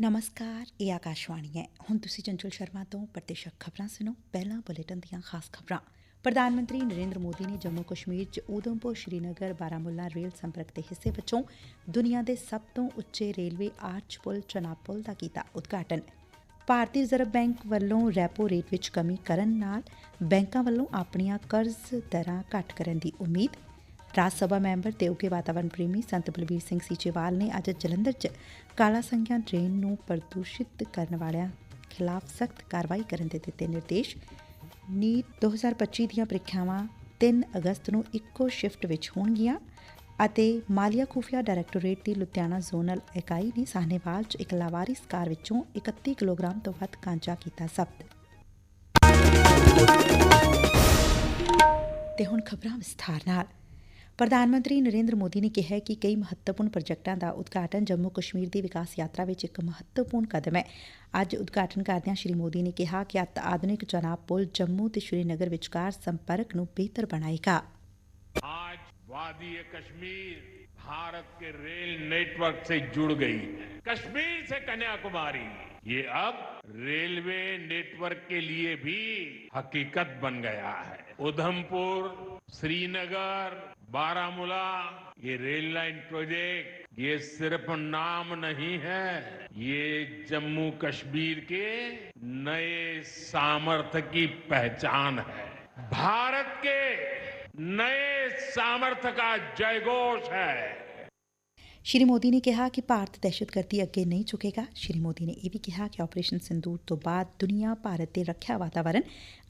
ਨਮਸਕਾਰ, ਇਹ ਆਕਾਸ਼ਵਾਣੀ ਹੈ। ਹੁਣ ਤੁਸੀਂ ਚੰਚਲ ਸ਼ਰਮਾ ਤੋਂ ਪ੍ਰਤੀਸ਼ਕ ਖਬਰਾਂ ਸੁਣੋ। ਪਹਿਲਾਂ ਬੁਲੇਟਿਨ ਦੀਆਂ ਖਾਸ ਖਬਰਾਂ। ਪ੍ਰਧਾਨ ਮੰਤਰੀ ਨਰਿੰਦਰ ਮੋਦੀ ਨੇ ਜੰਮੂ ਕਸ਼ਮੀਰ 'ਚ ਊਧਮਪੁਰ ਸ਼੍ਰੀਨਗਰ ਬਾਰਾਮੁੱਲਾ ਰੇਲ ਸੰਪਰਕ ਦੇ ਹਿੱਸੇ ਵਿੱਚੋਂ ਦੁਨੀਆ ਦੇ ਸਭ ਤੋਂ ਉੱਚੇ ਰੇਲਵੇ ਆਰਚ ਪੁਲ ਚਨਾਬ ਪੁਲ ਦਾ ਕੀਤਾ ਉਦਘਾਟਨ। ਭਾਰਤੀ ਰਿਜ਼ਰਵ ਬੈਂਕ ਵੱਲੋਂ ਰੈਪੋ ਰੇਟ ਵਿੱਚ ਕਮੀ ਕਰਨ ਨਾਲ ਬੈਂਕਾਂ ਵੱਲੋਂ ਆਪਣੀਆਂ ਕਰਜ਼ ਦਰਾਂ ਘੱਟ ਕਰਨ ਦੀ ਉਮੀਦ। ਰਾਜ ਸਭਾ ਮੈਂਬਰ ਤੇ ਉਗੇ ਵਾਤਾਵਰਣ ਪ੍ਰੇਮੀ ਸੰਤ ਬਲਬੀਰ ਸਿੰਘ ਸੀਚੇਵਾਲ ਨੇ ਅੱਜ ਜਲੰਧਰ 'ਚ ਕਾਲਾ ਸੰਗਿਆ ਡਰੇਨ ਨੂੰ ਪ੍ਰਦੂਸ਼ਿਤ ਕਰਨ ਵਾਲਿਆਂ ਖਿਲਾਫ ਸਖਤ ਕਾਰਵਾਈ ਕਰਨ ਦੇ ਦਿੱਤੇ ਨਿਰਦੇਸ਼। ਨੀਟ 2025 ਦੀਆਂ ਪ੍ਰੀਖਿਆਵਾਂ 3 ਅਗਸਤ ਨੂੰ ਇੱਕੋ ਸ਼ਿਫਟ ਵਿੱਚ ਹੋਣਗੀਆਂ ਅਤੇ ਮਾਲੀਆ ਖੁਫੀਆ ਡਾਇਰੈਕਟੋਰੇਟ ਦੀ ਲੁਧਿਆਣਾ ਜ਼ੋਨਲ ਇਕਾਈ ਨੇ ਸਾਹਨੇਵਾਲ 'ਚ ਇੱਕ ਲਾਵਾਰਿਸ ਕਾਰ ਵਿੱਚੋਂ 31 ਕਿਲੋਗ੍ਰਾਮ ਤੋਂ ਵੱਧ ਕਾਂਚਾ ਕੀਤਾ ਜ਼ਬਤ। ਤੇ ਹੁਣ ਖਬਰਾਂ ਵਿਸਥਾਰ ਨਾਲ। ਪ੍ਰਧਾਨ ਮੰਤਰੀ ਨਰਿੰਦਰ ਮੋਦੀ ਨੇ ਕਿਹਾ ਹੈ ਕਿ ਕਈ ਮਹੱਤਵਪੂਰਨ ਪ੍ਰੋਜੈਕਟਾਂ ਦਾ ਉਦਘਾਟਨ ਜੰਮੂ ਕਸ਼ਮੀਰ ਦੀ ਵਿਕਾਸ ਯਾਤਰਾ ਵਿੱਚ ਇੱਕ ਮਹੱਤਵਪੂਰਨ ਕਦਮ ਹੈ ਅੱਜ ਉਦਘਾਟਨ ਕਰਦਿਆਂ ਸ਼੍ਰੀ ਮੋਦੀ ਨੇ ਕਿਹਾ ਕਿ ਅਤ ਆਧੁਨਿਕ ਜਨਾਬ ਪੁਲ ਜੰਮੂ ਤੇ ਸ਼੍ਰੀਨਗਰ ਵਿਚਕਾਰ ਸੰਪਰਕ ਨੂੰ ਬਿਹਤਰ ਬਣਾਏਗਾ आज वादी कश्मीर भारत के रेल नेटवर्क से जुड़ गई है कश्मीर से कन्याकुमारी ये अब रेलवे नेटवर्क के लिए भी हकीकत बन गया है उधमपुर श्रीनगर बारामूला ये रेल लाइन प्रोजेक्ट ये सिर्फ नाम नहीं है ये जम्मू कश्मीर के नए सामर्थ्य की पहचान है भारत के नए सामर्थ्य का जयघोष है ਸ਼੍ਰੀ ਮੋਦੀ ਨੇ ਕਿਹਾ ਕਿ ਭਾਰਤ ਦਹਿਸ਼ਤਗਰਦੀ ਅੱਗੇ ਨਹੀਂ ਝੁਕੇਗਾ ਸ਼੍ਰੀ ਮੋਦੀ ਨੇ ਇਹ ਵੀ ਕਿਹਾ ਕਿ ਆਪਰੇਸ਼ਨ ਸਿੰਦੂਰ ਤੋਂ ਬਾਅਦ ਦੁਨੀਆ ਭਾਰਤ ਦੇ ਰੱਖਿਆ ਵਾਤਾਵਰਣ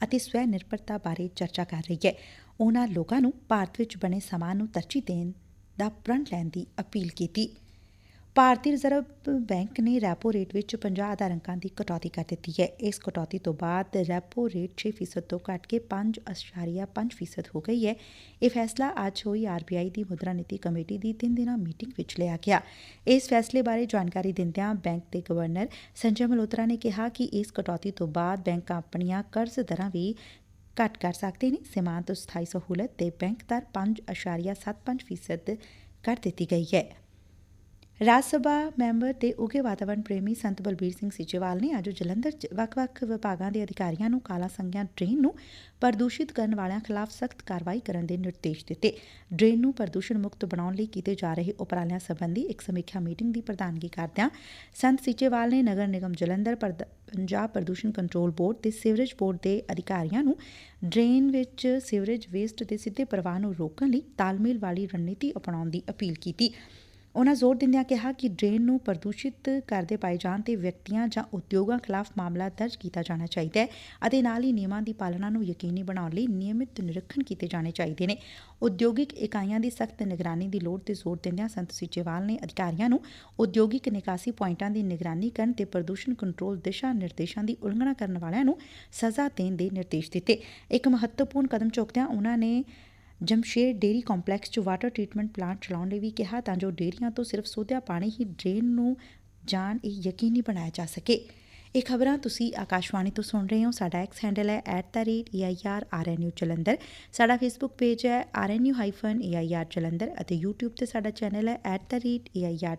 ਅਤੇ ਸਵੈ ਨਿਰਭਰਤਾ ਬਾਰੇ ਚਰਚਾ ਕਰ ਰਹੀ ਹੈ ਉਨ੍ਹਾਂ ਲੋਕਾਂ ਨੂੰ ਭਾਰਤ ਵਿੱਚ ਬਣੇ ਸਮਾਨ ਨੂੰ ਤਰਜੀਹ ਦੇਣ ਦਾ ਪ੍ਰਣ ਲੈਣ ਦੀ ਅਪੀਲ ਕੀਤੀ। ਭਾਰਤੀ ਰਿਜ਼ਰਵ ਬੈਂਕ ਨੇ ਰੈਪੋ ਰੇਟ ਵਿੱਚ 50 ਆਧਾਰ ਅੰਕਾਂ ਦੀ ਕਟੌਤੀ ਕਰ ਦਿੱਤੀ ਹੈ। ਇਸ ਕਟੌਤੀ ਤੋਂ ਬਾਅਦ ਰੈਪੋ ਰੇਟ 6% ਤੋਂ ਘਟ ਕੇ 5.5% ਹੋ ਗਈ ਹੈ। ਇਹ ਫੈਸਲਾ ਅੱਜ ਹੋਈ ਆਰਬੀਆਈ ਦੀ ਮੁਦਰਾ ਨੀਤੀ ਕਮੇਟੀ ਦੀ ਤਿੰਨ ਦਿਨਾਂ ਮੀਟਿੰਗ ਵਿੱਚ ਲਿਆ ਗਿਆ। ਇਸ ਫੈਸਲੇ ਬਾਰੇ ਜਾਣਕਾਰੀ ਦਿੰਦਿਆਂ ਬੈਂਕ ਦੇ ਗਵਰਨਰ ਸੰਜੇ ਮਲਹੋਤਰਾ ਨੇ ਕਿਹਾ ਕਿ ਇਸ ਕਟੌਤੀ ਤੋਂ ਬਾਅਦ ਬੈਂਕ ਆਪਣੀਆਂ ਕਰਜ਼ ਦਰਾਂ ਵੀ ਘੱਟ ਕਰ ਸਕਦੇ ਨੇ। ਸੀਮਾਂਤ ਸਥਾਈ ਸਹੂਲਤ ਤੇ ਬੈਂਕ ਦਰ 5.75% ਕਰ ਦਿੱਤੀ ਗਈ ਹੈ। ਰਾਜ ਸਭਾ ਮੈਂਬਰ ਤੇ ਉਗੇ ਵਾਤਾਵਰਣ ਪ੍ਰੇਮੀ ਸੰਤ ਬਲਬੀਰ ਸਿੰਘ ਸਿਚੇਵਾਲ ਨੇ ਅੱਜ ਜਲੰਧਰ 'ਚ ਵੱਖ-ਵੱਖ ਵਿਭਾਗਾਂ ਦੇ ਅਧਿਕਾਰੀਆਂ ਨੂੰ ਕਾਲਾ ਸੰਗਿਆ ਡਰੇਨ ਨੂੰ ਪ੍ਰਦੂਸ਼ਿਤ ਕਰਨ ਵਾਲਿਆਂ ਖਿਲਾਫ ਸਖਤ ਕਾਰਵਾਈ ਕਰਨ ਦੇ ਨਿਰਦੇਸ਼ ਦਿੱਤੇ। ਡਰੇਨ ਨੂੰ ਪ੍ਰਦੂਸ਼ਣ ਮੁਕਤ ਬਣਾਉਣ ਲਈ ਕੀਤੇ ਜਾ ਰਹੇ ਉਪਰਾਲਿਆਂ ਸੰਬੰਧੀ ਇੱਕ ਸਮੀਖਿਆ ਮੀਟਿੰਗ ਦੀ ਪ੍ਰਧਾਨਗੀ ਕਰਦਿਆਂ ਸੰਤ ਸਿਚੇਵਾਲ ਨੇ ਨਗਰ ਨਿਗਮ ਜਲੰਧਰ ਪੰਜਾਬ ਪ੍ਰਦੂਸ਼ਣ ਕੰਟਰੋਲ ਬੋਰਡ ਤੇ ਸੀਵਰੇਜ ਬੋਰਡ ਦੇ ਅਧਿਕਾਰੀਆਂ ਨੂੰ ਡਰੇਨ ਵਿੱਚ ਸੀਵਰੇਜ ਵੇਸਟ ਦੇ ਸਿੱਧੇ ਪ੍ਰਵਾਹ ਨੂੰ ਰੋਕਣ ਲਈ ਤਾਲਮੇਲ ਵਾਲੀ ਰਣਨੀਤੀ ਅਪਣਾਉਣ ਦੀ ਅਪੀਲ ਕੀਤੀ। ਉਨ੍ਹਾਂ ਜ਼ੋਰ ਦਿੰਦਿਆਂ ਕਿਹਾ ਕਿ ਡਰੇਨ ਨੂੰ ਪ੍ਰਦੂਸ਼ਿਤ ਕਰਦੇ ਪਾਏ ਜਾਣ ਤੇ ਵਿਅਕਤੀਆਂ ਜਾਂ ਉਦਯੋਗਾਂ ਖਿਲਾਫ ਮਾਮਲਾ ਦਰਜ ਕੀਤਾ ਜਾਣਾ ਚਾਹੀਦਾ ਹੈ ਅਤੇ ਨਾਲ ਹੀ ਨਿਯਮਾਂ ਦੀ ਪਾਲਣਾ ਨੂੰ ਯਕੀਨੀ ਬਣਾਉਣ ਲਈ ਨਿਯਮਿਤ ਨਿਰੀਖਣ ਕੀਤੇ ਜਾਣੇ ਚਾਹੀਦੇ ਨੇ। ਉਦਯੋਗਿਕ ਇਕਾਈਆਂ ਦੀ ਸਖਤ ਨਿਗਰਾਨੀ ਦੀ ਲੋੜ ਤੇ ਜ਼ੋਰ ਦਿੰਦਿਆਂ ਸੰਤ ਸੀਚੇਵਾਲ ਨੇ ਅਧਿਕਾਰੀਆਂ ਨੂੰ ਉਦਯੋਗਿਕ ਨਿਕਾਸੀ ਪੁਆਇੰਟਾਂ ਦੀ ਨਿਗਰਾਨੀ ਕਰਨ ਤੇ ਪ੍ਰਦੂਸ਼ਣ ਕੰਟਰੋਲ ਦਿਸ਼ਾ ਨਿਰਦੇਸ਼ਾਂ ਦੀ ਉਲੰਘਣਾ ਕਰਨ ਵਾਲਿਆਂ ਨੂੰ ਸਜ਼ਾ ਦੇਣ ਦੇ ਨਿਰਦੇਸ਼ ਦਿੱਤੇ। ਇੱਕ ਮਹੱਤਵਪੂਰਨ ਕਦਮ ਚੁੱਕਦਿਆਂ ਉਨ੍ਹਾਂ ਨੇ ਜਮਸ਼ੇਰ ਡੇਰੀ ਕੰਪਲੈਕਸ 'ਚ ਵਾਟਰ ਟ੍ਰੀਟਮੈਂਟ ਪਲਾਂਟ ਚਲਾਉਣ ਲਈ ਵੀ ਕਿਹਾ ਤਾਂ ਜੋ ਡੇਰੀਆਂ ਤੋਂ ਸਿਰਫ ਸੋਧਿਆ ਪਾਣੀ ਹੀ ਡਰੇਨ ਨੂੰ ਜਾਣ ਇਹ ਯਕੀਨੀ ਬਣਾਇਆ ਜਾ ਸਕੇ। ਇਹ ਖਬਰਾਂ ਤੁਸੀਂ ਆਕਾਸ਼ਵਾਣੀ ਤੋਂ ਸੁਣ ਰਹੇ ਹੋ। ਸਾਡਾ ਐਕਸ ਹੈਂਡਲ ਹੈ @eirrnu ਜਲੰਧਰ। ਸਾਡਾ ਫੇਸਬੁੱਕ ਪੇਜ ਹੈ rnu-eir ਜਲੰਧਰ ਅਤੇ YouTube ਤੇ ਸਾਡਾ ਚੈਨਲ ਹੈ @eir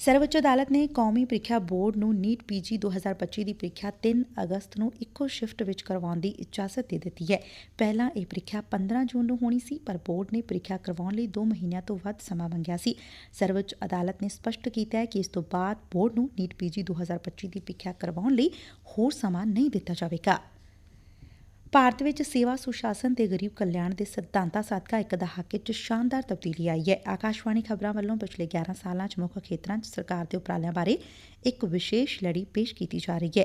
ਸਰਵਉੱਚ ਅਦਾਲਤ ਨੇ ਕੌਮੀ ਪ੍ਰੀਖਿਆ ਬੋਰਡ ਨੂੰ ਨੀਟ ਪੀਜੀ 2025 ਦੀ ਪ੍ਰੀਖਿਆ 3 ਅਗਸਤ ਨੂੰ ਇੱਕੋ ਸ਼ਿਫਟ ਵਿੱਚ ਕਰਵਾਉਣ ਦੀ ਇਜਾਜ਼ਤ ਦੇ ਦਿੱਤੀ ਹੈ। ਪਹਿਲਾਂ ਇਹ ਪ੍ਰੀਖਿਆ 15 ਜੂਨ ਨੂੰ ਹੋਣੀ ਸੀ, ਪਰ ਬੋਰਡ ਨੇ ਪ੍ਰੀਖਿਆ ਕਰਵਾਉਣ ਲਈ 2 ਮਹੀਨਿਆਂ ਤੋਂ ਵੱਧ ਸਮਾਂ ਮੰਗਿਆ ਸੀ। ਸਰਵਉੱਚ ਅਦਾਲਤ ਨੇ ਸਪਸ਼ਟ ਕੀਤਾ ਹੈ ਕਿ ਇਸ ਤੋਂ ਬਾਅਦ ਬੋਰਡ ਨੂੰ ਨੀਟ ਪੀਜੀ 2025 ਦੀ ਪ੍ਰੀਖਿਆ ਕਰਵਾਉਣ ਲਈ ਹੋਰ ਸਮਾਂ ਨਹੀਂ ਦਿੱਤਾ ਜਾਵੇਗਾ। ਭਾਰਤ ਵਿੱਚ ਸੇਵਾ ਸੁਸ਼ਾਸਨ ਤੇ ਗਰੀਬ ਕਲਿਆਣ ਦੇ ਸਿਧਾਂਤਾਂ ਸਦਕਾ ਇੱਕ ਦਹਾਕੇ 'ਚ ਸ਼ਾਨਦਾਰ ਤਬਦੀਲੀ ਆਈ ਹੈ। ਆਕਾਸ਼ਵਾਣੀ ਖਬਰਾਂ ਵੱਲੋਂ ਪਿਛਲੇ 11 ਸਾਲਾਂ 'ਚ ਮੁੱਖ ਖੇਤਰਾਂ 'ਚ ਸਰਕਾਰ ਦੇ ਉਪਰਾਲਿਆਂ ਬਾਰੇ ਇੱਕ ਵਿਸ਼ੇਸ਼ ਲੜੀ ਪੇਸ਼ ਕੀਤੀ ਜਾ ਰਹੀ ਹੈ।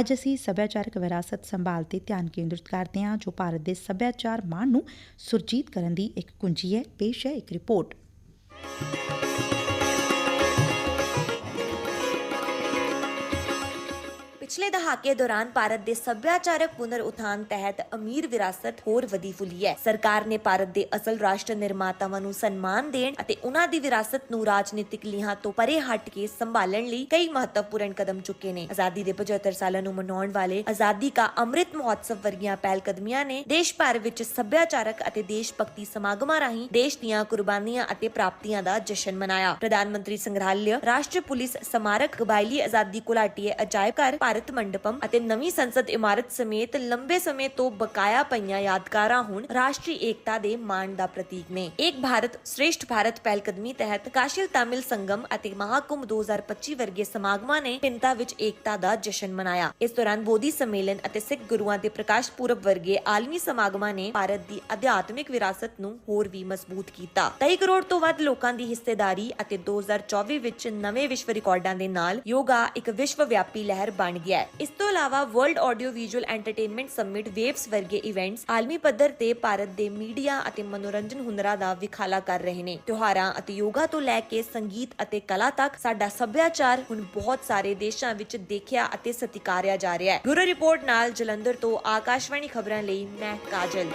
ਅੱਜ ਅਸੀਂ ਸੱਭਿਆਚਾਰਕ ਵਿਰਾਸਤ ਸੰਭਾਲ ਤੇ ਧਿਆਨ ਕੇਂਦਰਿਤ ਕਰਦੇ ਹਾਂ, ਜੋ ਭਾਰਤ ਦੇ ਸੱਭਿਆਚਾਰ ਮਾਣ ਨੂੰ ਸੁਰਜੀਤ ਕਰਨ ਦੀ ਇੱਕ ਕੁੰਜੀ ਹੈ। ਪੇਸ਼ ਹੈ ਇੱਕ ਰਿਪੋਰਟ। ਪਿਛਲੇ ਦਹਾਕੇ ਦੌਰਾਨ ਭਾਰਤ ਦੇ ਸੱਭਿਆਚਾਰਕ ਪੁਨਰ ਉਥਾਨ ਤਹਿਤ ਅਮੀਰ ਵਿਰਾਸਤ ਹੋਰ ਵਧੀ ਫੁੱਲੀ ਹੈ। ਸਰਕਾਰ ਨੇ ਭਾਰਤ ਦੇ ਅਸਲ ਰਾਸ਼ਟਰ ਨਿਰਮਾਤਾਵਾਂ ਨੂੰ ਸਨਮਾਨ ਦੇਣ ਅਤੇ ਉਹਨਾਂ ਦੀ ਵਿਰਾਸਤ ਨੂੰ ਰਾਜਨੀਤਿਕ ਲੀਹਾਂ ਤੋਂ ਪਰੇ ਹਟ ਕੇ ਸੰਭਾਲਣ ਲਈ ਕਈ ਮਹੱਤਵਪੂਰਨ ਕਦਮ ਚੁੱਕੇ ਨੇ। ਆਜ਼ਾਦੀ ਦੇ 75 ਸਾਲਾਂ ਨੂੰ ਮਨਾਉਣ ਵਾਲੇ ਆਜ਼ਾਦੀ ਕਾ ਅੰਮ੍ਰਿਤ ਮਹੋਤਸਵ ਵਰਗੀਆਂ ਪਹਿਲਕਦਮੀਆਂ ਨੇ ਦੇਸ਼ ਭਰ ਵਿੱਚ ਸੱਭਿਆਚਾਰਕ ਅਤੇ ਦੇਸ਼ ਭਗਤੀ ਸਮਾਗਮਾਂ ਰਾਹੀਂ ਦੇਸ਼ ਦੀਆਂ ਕੁਰਬਾਨੀਆਂ ਅਤੇ ਪ੍ਰਾਪਤੀਆਂ ਦਾ ਜਸ਼ਨ ਮਨਾਇਆ। ਪ੍ਰਧਾਨ ਮੰਤਰੀ ਸੰਗ੍ਰਹਾਲय ਰਾਸ਼ਟਰੀ ਪੁਲਿਸ ਸਮਾਰਕ ਕਬਾਇਲੀ ਆਜ਼ਾਦੀ ਘੁਲਾਟੀਏ ਅਜਾਇਬ ਘਰ ਭਾਰਤ ਮੰਡਪਮ ਅਤੇ ਨਵੀਂ ਸੰਸਦ ਇਮਾਰਤ ਸਮੇਤ ਲੰਬੇ ਸਮੇਂ ਤੋਂ ਬਕਾਇਆ ਪਈਆਂ ਯਾਦਗਾਰਾਂ ਹੁਣ ਰਾਸ਼ਟਰੀ ਏਕਤਾ ਦੇ ਮਾਣ ਦਾ ਪ੍ਰਤੀਕ ਨੇ। ਇੱਕ ਭਾਰਤ, ਸ਼੍ਰੇਸ਼ਟ ਭਾਰਤ ਪਹਿਲਕਦਮੀ ਤਹਿਤ ਕਾਸ਼ਿਲ ਤਾਮਿਲ ਸੰਗਮ ਅਤੇ ਮਹਾਕੁੰਭ 2025 ਵਰਗੇ ਸਮਾਗਮਾਂ ਨੇ ਪਿੰਤਾ ਵਿੱਚ ਏਕਤਾ ਦਾ ਜਸ਼ਨ ਮਨਾਇਆ। ਇਸ ਦੌਰਾਨ ਬੋਧੀ ਸੰਮੇਲਨ ਅਤੇ ਸਿੱਖ ਗੁਰੂਆਂ ਦੇ ਪ੍ਰਕਾਸ਼ ਪੁਰਬ ਵਰਗੇ ਆਲਮੀ ਸਮਾਗਮਾਂ ਨੇ ਭਾਰਤ ਦੀ ਅਧਿਆਤਮਿਕ ਵਿਰਾਸਤ ਨੂੰ ਹੋਰ ਵੀ ਮਜ਼ਬੂਤ ਕੀਤਾ। 23 ਕਰੋੜ ਤੋਂ ਵੱਧ ਲੋਕਾਂ ਦੀ ਹਿੱਸੇਦਾਰੀ ਅਤੇ 2024 ਵਿੱਚ ਨਵੇਂ ਵਿਸ਼ਵ ਰਿਕਾਰਡਾਂ ਦੇ ਨਾਲ ਯੋਗਾ ਇੱਕ ਵਿਸ਼ਵ ਵਿਆਪੀ ਲਹਿਰ ਬਣ ਗਿਆ। ਹੈ। ਇਸ ਤੋਂ ਇਲਾਵਾ world audio visual entertainment summit waves ਵਰਗੇ ਇਵੈਂਟਸ ਆਲਮੀ ਪੱਧਰ ਤੇ ਭਾਰਤ ਦੇ ਮੀਡੀਆ ਅਤੇ ਮਨੋਰੰਜਨ ਹੁਨਰਾਂ ਦਾ ਵਿਖਾਲਾ ਕਰ ਰਹੇ ਨੇ। ਤਿਉਹਾਰਾਂ ਅਤੇ ਯੋਗਾ ਤੋਂ ਲੈ ਕੇ ਸੰਗੀਤ ਅਤੇ ਕਲਾ ਤੱਕ ਸਾਡਾ ਸੱਭਿਆਚਾਰ ਹੁਣ ਬਹੁਤ ਸਾਰੇ ਦੇਸ਼ਾਂ ਵਿੱਚ ਦੇਖਿਆ ਅਤੇ ਸਤਿਕਾਰਿਆ ਜਾ ਰਿਹਾ ਹੈ। ਬਿਊਰੋ ਰਿਪੋਰਟ ਨਾਲ ਜਲੰਧਰ ਤੋਂ ਆਕਾਸ਼ਵਾਣੀ ਖਬਰਾਂ ਲਈ ਮੈਂ ਕਾਜਲ।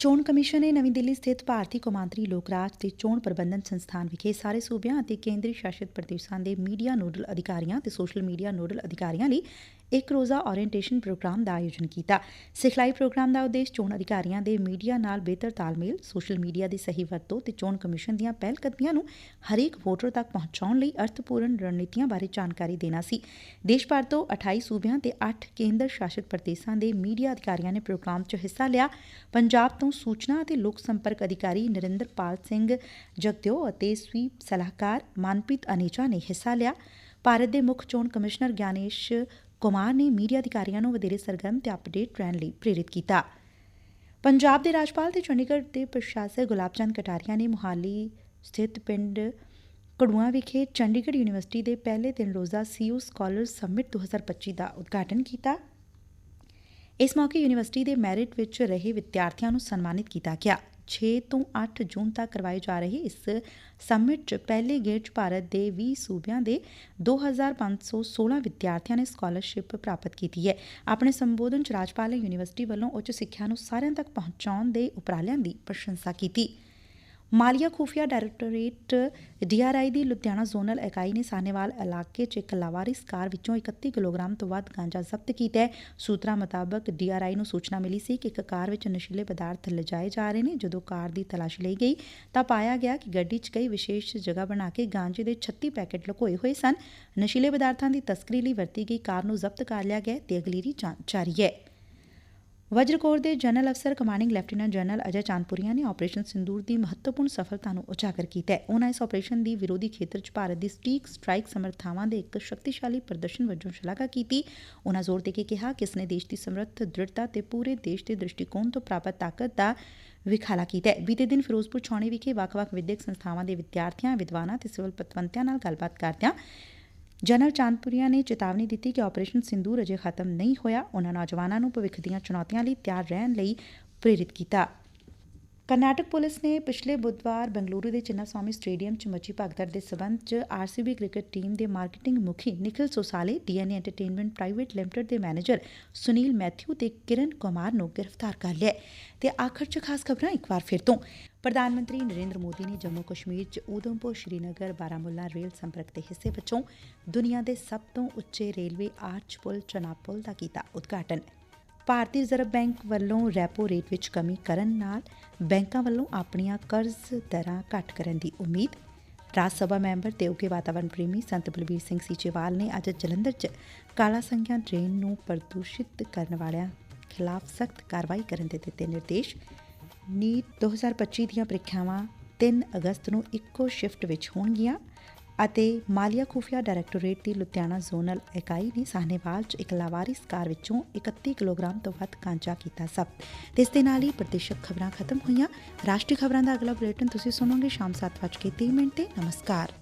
ਚੋਣ ਕਮਿਸ਼ਨ ਨੇ ਨਵੀਂ ਦਿੱਲੀ ਸਥਿਤ ਭਾਰਤੀ ਕੌਮਾਂਤਰੀ ਲੋਕਰਾਜ ਤੇ ਚੋਣ ਪ੍ਰਬੰਧਨ ਸੰਸਥਾਨ ਵਿਖੇ ਸਾਰੇ ਸੂਬਿਆਂ ਅਤੇ ਕੇਂਦਰੀ ਸ਼ਾਸਿਤ ਪ੍ਰਦੇਸ਼ਾਂ ਦੇ ਮੀਡੀਆ ਨੋਡਲ ਅਧਿਕਾਰੀਆਂ ਤੇ ਸੋਸ਼ਲ ਮੀਡੀਆ ਨੋਡਲ ਅਧਿਕਾਰੀਆਂ ਲਈ ਇੱਕ ਰੋਜ਼ਾ ਓਰੀਐਂਟੇਸ਼ਨ ਪ੍ਰੋਗਰਾਮ ਦਾ ਆਯੋਜਨ ਕੀਤਾ। ਸਿਖਲਾਈ ਪ੍ਰੋਗਰਾਮ ਦਾ ਉਦੇਸ਼ ਚੋਣ ਅਧਿਕਾਰੀਆਂ ਦੇ ਮੀਡੀਆ ਨਾਲ ਬਿਹਤਰ ਤਾਲਮੇਲ, ਸੋਸ਼ਲ ਮੀਡੀਆ ਦੀ ਸਹੀ ਵਰਤੋਂ ਤੇ ਚੋਣ ਕਮਿਸ਼ਨ ਦੀਆਂ ਪਹਿਲਕਦਮੀਆਂ ਨੂੰ ਹਰੇਕ ਵੋਟਰ ਤੱਕ ਪਹੁੰਚਾਉਣ ਲਈ ਅਰਥਪੂਰਨ ਰਣਨੀਤੀਆਂ ਬਾਰੇ ਜਾਣਕਾਰੀ ਦੇਣਾ ਸੀ। ਦੇਸ਼ ਭਰ ਤੋਂ 28 ਸੂਬਿਆਂ ਤੇ 8 ਕੇਂਦਰ ਸ਼ਾਸਿਤ ਪ੍ਰਦੇਸ਼ਾਂ ਦੇ ਮੀਡੀਆ ਅਧਿਕਾਰੀਆਂ ਨੇ ਪ੍ਰੋਗਰਾਮ 'ਚ ਹਿੱਸਾ ਲਿਆ। ਪੰਜਾਬ ਤੋਂ ਸੂਚਨਾ ਅਤੇ ਲੋਕ ਸੰਪਰਕ ਅਧਿਕਾਰੀ ਨਰਿੰਦਰਪਾਲ ਸਿੰਘ ਜਗਦਿਓ ਅਤੇ ਸਵੀਪ ਸਲਾਹਕਾਰ ਮਨਪ੍ਰੀਤ ਅਨੇਜਾ ਨੇ ਹਿੱਸਾ ਲਿਆ। ਭਾਰਤ ਦੇ ਮੁੱਖ ਚੋਣ ਕਮਿਸ਼ਨਰ ਗਿਆਨੇਸ਼ ਕੁਮਾਰ ਨੇ ਮੀਡੀਆ ਅਧਿਕਾਰੀਆਂ ਨੂੰ ਵਧੇਰੇ ਸਰਗਰਮ ਤੇ ਅਪਡੇਟ ਰਹਿਣ ਲਈ ਪ੍ਰੇਰਿਤ ਕੀਤਾ। ਪੰਜਾਬ ਦੇ ਰਾਜਪਾਲ ਤੇ ਚੰਡੀਗੜ੍ਹ ਦੇ ਪ੍ਰਸ਼ਾਸਕ ਗੁਲਾਬ ਚੰਦ ਕਟਾਰੀਆ ਨੇ ਮੁਹਾਲੀ ਸਥਿਤ ਪਿੰਡ ਕੜੂਆ ਵਿਖੇ ਚੰਡੀਗੜ੍ਹ ਯੂਨੀਵਰਸਿਟੀ ਦੇ ਪਹਿਲੇ ਤਿੰਨ ਰੋਜ਼ਾ ਸੀਯੂ ਸਕਾਲਰ ਸਮਿਟ 2025 ਦਾ ਉਦਘਾਟਨ ਕੀਤਾ। ਇਸ ਮੌਕੇ ਯੂਨੀਵਰਸਿਟੀ ਦੇ ਮੈਰਿਟ ਵਿੱਚ ਰਹੇ ਵਿਦਿਆਰਥੀਆਂ ਨੂੰ ਸਨਮਾਨਿਤ ਕੀਤਾ ਗਿਆ। 6 ਤੋਂ 8 ਜੂਨ ਤੱਕ ਕਰਵਾਏ ਜਾ ਰਹੇ ਇਸ ਸਮਿਟ 'ਚ ਪਹਿਲੇ ਗੇੜ 'ਚ ਭਾਰਤ ਦੇ 20 ਸੂਬਿਆਂ ਦੇ 2516 ਵਿਦਿਆਰਥੀਆਂ ਨੇ ਸਕਾਲਰਸ਼ਿਪ ਪ੍ਰਾਪਤ ਕੀਤੀ ਹੈ। ਆਪਣੇ ਸੰਬੋਧਨ 'ਚ ਰਾਜਪਾਲ ਨੇ ਯੂਨੀਵਰਸਿਟੀ ਵੱਲੋਂ ਉੱਚ ਸਿੱਖਿਆ ਨੂੰ ਸਾਰਿਆਂ ਤੱਕ ਪਹੁੰਚਾਉਣ ਦੇ ਉਪਰਾਲਿਆਂ ਦੀ ਪ੍ਰਸ਼ੰਸਾ ਕੀਤੀ। ਮਾਲੀਆ ਖੂਫੀਆ ਡਾਇਰੈਕਟੋਰੇਟ ਡੀਆਰਆਈ ਦੀ ਲੁਧਿਆਣਾ ਜ਼ੋਨਲ ਇਕਾਈ ਨੇ ਸਾਨੇਵਾਲ ਇਲਾਕੇ 'ਚ ਇੱਕ ਲਾਵਾਰਿਸ ਕਾਰ ਵਿੱਚੋਂ 31 ਕਿਲੋਗ੍ਰਾਮ ਤੋਂ ਵੱਧ ਗਾਂਜਾ ਜ਼ਬਤ ਕੀਤਾ ਹੈ। ਸੂਤਰਾਂ ਮੁਤਾਬਕ ਡੀਆਰਆਈ ਨੂੰ ਸੂਚਨਾ ਮਿਲੀ ਸੀ ਕਿ ਇੱਕ ਕਾਰ ਵਿੱਚ ਨਸ਼ੀਲੇ ਪਦਾਰਥ ਲਿਜਾਏ ਜਾ ਰਹੇ ਨੇ। ਜਦੋਂ ਕਾਰ ਦੀ ਤਲਾਸ਼ ਲਈ ਗਈ, ਤਾਂ ਪਾਇਆ ਗਿਆ ਕਿ ਗੱਡੀ 'ਚ ਕਈ ਵਿਸ਼ੇਸ਼ ਜਗ੍ਹਾ ਬਣਾ ਕੇ ਗਾਂਜੇ ਦੇ 36 ਪੈਕੇਟ ਲੁਕੋਏ ਹੋਏ ਸਨ। ਨਸ਼ੀਲੇ ਪਦਾਰਥਾਂ ਦੀ ਤਸਕਰੀ ਲਈ ਵਰਤੀ ਗਈ ਕਾਰ ਨੂੰ ਜ਼ਬਤ ਕਰ ਲਿਆ ਗਿਆ ਤੇ ਅਗਲੀਰੀ ਜਾਂਚ ਜਾਰੀ ਹੈ। ਵਜਰ ਕੋਰ ਦੇ ਜਨਰਲ ਅਫਸਰ commanding lieutenant general Ajay Chandpuria ਨੇ ਆਪਰੇਸ਼ਨ ਸਿੰਦੂਰ ਦੀ ਮਹੱਤਵਪੂਰਨ ਸਫਲਤਾ ਨੂੰ ਉਜਾਗਰ ਕੀਤਾ ਹੈ। ਉਹਨਾਂ ਇਸ ਆਪਰੇਸ਼ਨ ਦੀ ਵਿਰੋਧੀ ਖੇਤਰ 'ਚ ਭਾਰਤ ਦੀ ਸਟੀਕ ਸਟ੍ਰਾਈਕ ਸਮਰਥਾਵਾਂ ਦੇ ਇੱਕ ਸ਼ਕਤੀਸ਼ਾਲੀ ਪ੍ਰਦਰਸ਼ਨ ਵਜੋਂ ਸ਼ਲਾਘਾ ਕੀਤੀ। ਉਹਨਾਂ ਜ਼ੋਰ ਦੇ ਕੇ ਕਿਹਾ ਕਿ ਇਸ ਨੇ ਦੇਸ਼ ਦੀ ਸਮਰੱਥ, ਦ੍ਰਿੜਤਾ ਤੇ ਪੂਰੇ ਦੇਸ਼ ਦੇ ਦ੍ਰਿਸ਼ਟੀਕੋਣ ਤੋਂ ਪ੍ਰਾਪਤ ਤਾਕਤ ਦਾ ਵਿਖਾਲਾ ਕੀਤਾ ਬੀਤੇ ਦਿਨ ਫਿਰੋਜ਼ਪੁਰ ਛਾਉਣੀ ਵਿਖੇ ਵੱਖ-ਵੱਖ ਵਿਦਿਅਕ ਸੰਸਥਾਵਾਂ ਦੇ ਵਿਦਿਆਰਥੀਆਂ, ਵਿਦਵਾਨਾਂ ਤੇ ਸਿਵਲ ਪਤਵੰਤਿਆਂ ਨਾਲ ਗੱਲਬਾਤ ਕਰਦਿਆਂ ਜਨਰਲ ਚਾਂਦਪੁਰੀਆ ਨੇ ਚੇਤਾਵਨੀ ਦਿੱਤੀ ਕਿ ਆਪਰੇਸ਼ਨ ਸਿੰਦੂਰ ਅਜੇ ਖਤਮ ਨਹੀਂ ਹੋਇਆ। ਉਹਨਾਂ ਨੌਜਵਾਨਾਂ ਨੂੰ ਭਵਿੱਖ ਦੀਆਂ ਚੁਣੌਤੀਆਂ ਲਈ ਤਿਆਰ ਰਹਿਣ ਲਈ ਪ੍ਰੇਰਿਤ ਕੀਤਾ। ਕਰਨਾਟਕ ਪੁਲਿਸ ਨੇ ਪਿਛਲੇ ਬੁੱਧਵਾਰ ਬੰਗਲੁਰੂ ਦੇ ਚਿੰਨਾਸਵਾਮੀ ਸਟੇਡੀਅਮ 'ਚ ਮੱਚੀ ਭਗਦੜ ਦੇ ਸਬੰਧ 'ਚ ਆਰਸੀਬੀ ਕ੍ਰਿਕਟ ਟੀਮ ਦੇ ਮਾਰਕੀਟਿੰਗ ਮੁਖੀ Nikhil Sosale, DNA entertainment private limited ਦੇ ਮੈਨੇਜਰ ਸੁਨੀਲ ਮੈਥਿਊ ਤੇ ਕਿਰਨ ਕੁਮਾਰ ਨੂੰ ਗ੍ਰਿਫਤਾਰ ਕਰ ਲਿਆ ਤੇ ਆਖਰ 'ਚ ਖਾਸ ਖਬਰਾਂ ਇੱਕ ਵਾਰ ਫਿਰ ਤੋਂ। ਪ੍ਰਧਾਨ ਮੰਤਰੀ ਨਰਿੰਦਰ ਮੋਦੀ ਨੇ ਜੰਮੂ ਕਸ਼ਮੀਰ 'ਚ ਊਧਮਪੁਰ ਸ਼੍ਰੀਨਗਰ ਬਾਰਾਮੁੱਲਾ ਰੇਲ ਸੰਪਰਕ ਦੇ ਹਿੱਸੇ ਵਿੱਚੋਂ ਦੁਨੀਆ ਦੇ ਸਭ ਤੋਂ ਉੱਚੇ ਰੇਲਵੇ ਆਰਚ ਪੁਲ ਚਨਾਬ ਪੁਲ ਦਾ ਕੀਤਾ ਉਦਘਾਟਨ। ਭਾਰਤੀ ਰਿਜ਼ਰਵ ਬੈਂਕ ਵੱਲੋਂ ਰੈਪੋ ਰੇਟ ਵਿੱਚ ਕਮੀ ਕਰਨ ਨਾਲ ਬੈਂਕਾਂ ਵੱਲੋਂ ਆਪਣੀਆਂ ਕਰਜ਼ ਦਰਾਂ ਘੱਟ ਕਰਨ ਦੀ ਉਮੀਦ। ਰਾਜ ਸਭਾ ਮੈਂਬਰ ਤੇ ਉਗੇ ਵਾਤਾਵਰਣ ਪ੍ਰੇਮੀ ਸੰਤ ਬਲਬੀਰ ਸਿੰਘ ਸੀਚੇਵਾਲ ਨੇ ਅੱਜ ਜਲੰਧਰ 'ਚ ਕਾਲਾ ਸੰਗਿਆ ਡਰੇਨ ਨੂੰ ਪ੍ਰਦੂਸ਼ਿਤ ਕਰਨ ਵਾਲਿਆਂ ਖਿਲਾਫ ਸਖਤ ਕਾਰਵਾਈ ਕਰਨ ਦੇ ਦਿੱਤੇ ਨਿਰਦੇਸ਼। ਨੀਟ 2025 ਦੀਆਂ ਪ੍ਰੀਖਿਆਵਾਂ 3 ਅਗਸਤ ਨੂੰ ਇੱਕੋ ਸ਼ਿਫਟ ਵਿੱਚ ਹੋਣਗੀਆਂ। ਅਤੇ ਮਾਲੀਆ ਖੁਫੀਆ ਡਾਇਰੈਕਟੋਰੇਟ ਦੀ ਲੁਧਿਆਣਾ ਜ਼ੋਨਲ ਇਕਾਈ ਨੇ ਸਾਹਨੇਵਾਲ 'ਚ ਇੱਕ ਲਾਵਾਰਿਸ ਕਾਰ ਵਿੱਚੋਂ 31 ਕਿਲੋਗ੍ਰਾਮ ਤੋਂ ਵੱਧ ਕਾਂਚਾ ਕੀਤਾ ਜ਼ਬਤ ਤੇ ਇਸ ਦੇ ਨਾਲ ਹੀ ਪ੍ਰਦੇਸ਼ਕ ਖਬਰਾਂ ਖਤਮ ਹੋਈਆਂ। ਰਾਸ਼ਟਰੀ ਖਬਰਾਂ ਦਾ ਅਗਲਾ ਬੁਲੇਟਿਨ ਤੁਸੀਂ ਸੁਣੋਗੇ ਸ਼ਾਮ 7:30 ਮਿੰਟ ਤੇ। ਨਮਸਕਾਰ।